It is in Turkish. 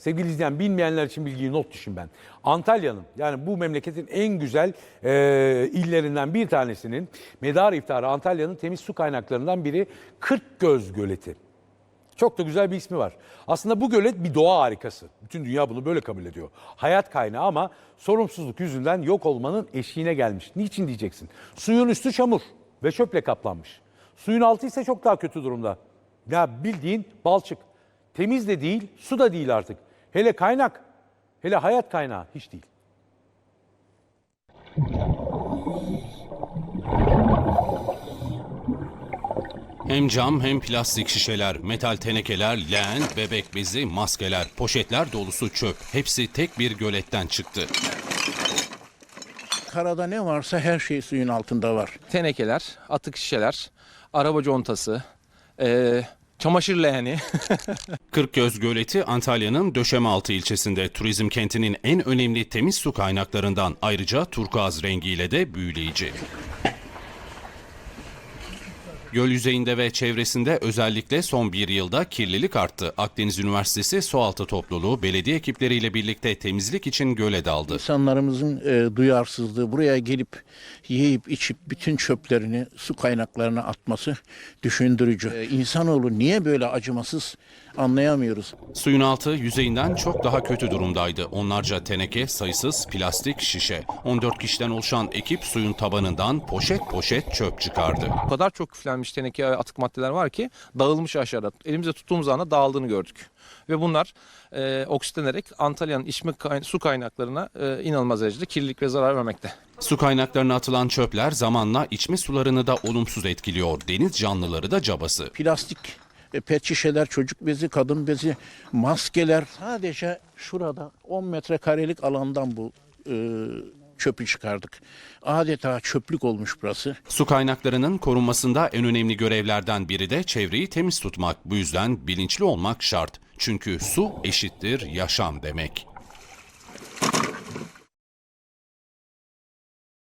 Sevgili izleyen bilmeyenler için bilgiyi not düşün ben. Antalya'nın yani bu memleketin en güzel e, illerinden bir tanesinin medar iftarı Antalya'nın temiz su kaynaklarından biri Kırkgöz Göleti. Çok da güzel bir ismi var. Aslında bu gölet bir doğa harikası. Bütün dünya bunu böyle kabul ediyor. Hayat kaynağı ama sorumsuzluk yüzünden yok olmanın eşiğine gelmiş. Niçin diyeceksin? Suyun üstü çamur ve çöple kaplanmış. Suyun altı ise çok daha kötü durumda. Ya bildiğin balçık. Temiz de değil, su da değil artık. Hele kaynak, hele hayat kaynağı hiç değil. Hem cam hem plastik şişeler, metal tenekeler, leğen, bebek bezi, maskeler, poşetler dolusu çöp. Hepsi tek bir göletten çıktı. Karada ne varsa her şey suyun altında var. tenekeler, atık şişeler, araba contası, eee, çamaşır leğeni. Kırkgöz Göleti Antalya'nın Döşemealtı ilçesinde turizm kentinin en önemli temiz su kaynaklarından ayrıca turkuaz rengiyle de büyüleyici. Göl yüzeyinde ve çevresinde özellikle son bir yılda kirlilik arttı. Akdeniz Üniversitesi Sualtı Topluluğu belediye ekipleriyle birlikte temizlik için göle daldı. İnsanlarımızın e, duyarsızlığı buraya gelip yiyip içip bütün çöplerini su kaynaklarına atması düşündürücü. E, insanoğlu niye böyle acımasız anlayamıyoruz. Suyun altı yüzeyinden çok daha kötü durumdaydı. Onlarca teneke, sayısız plastik şişe. 14 kişiden oluşan ekip suyun tabanından poşet poşet çöp çıkardı. o kadar çok küflenmiş teneke ve atık maddeler var ki dağılmış aşağıda. Elimizde tuttuğumuz anda dağıldığını gördük. Ve bunlar eee oksitlenerek Antalya'nın içme kay- su kaynaklarına eee, inanılmaz derecede kirlilik ve zarar vermekte. Su kaynaklarına atılan çöpler zamanla içme sularını da olumsuz etkiliyor. Deniz canlıları da cabası. Plastik e, pet şişeler, çocuk bezi, kadın bezi, maskeler sadece şurada 10 metrekarelik alandan bu e, çöpü çıkardık. Adeta çöplük olmuş burası. Su kaynaklarının korunmasında en önemli görevlerden biri de çevreyi temiz tutmak. Bu yüzden bilinçli olmak şart. Çünkü su eşittir yaşam demek.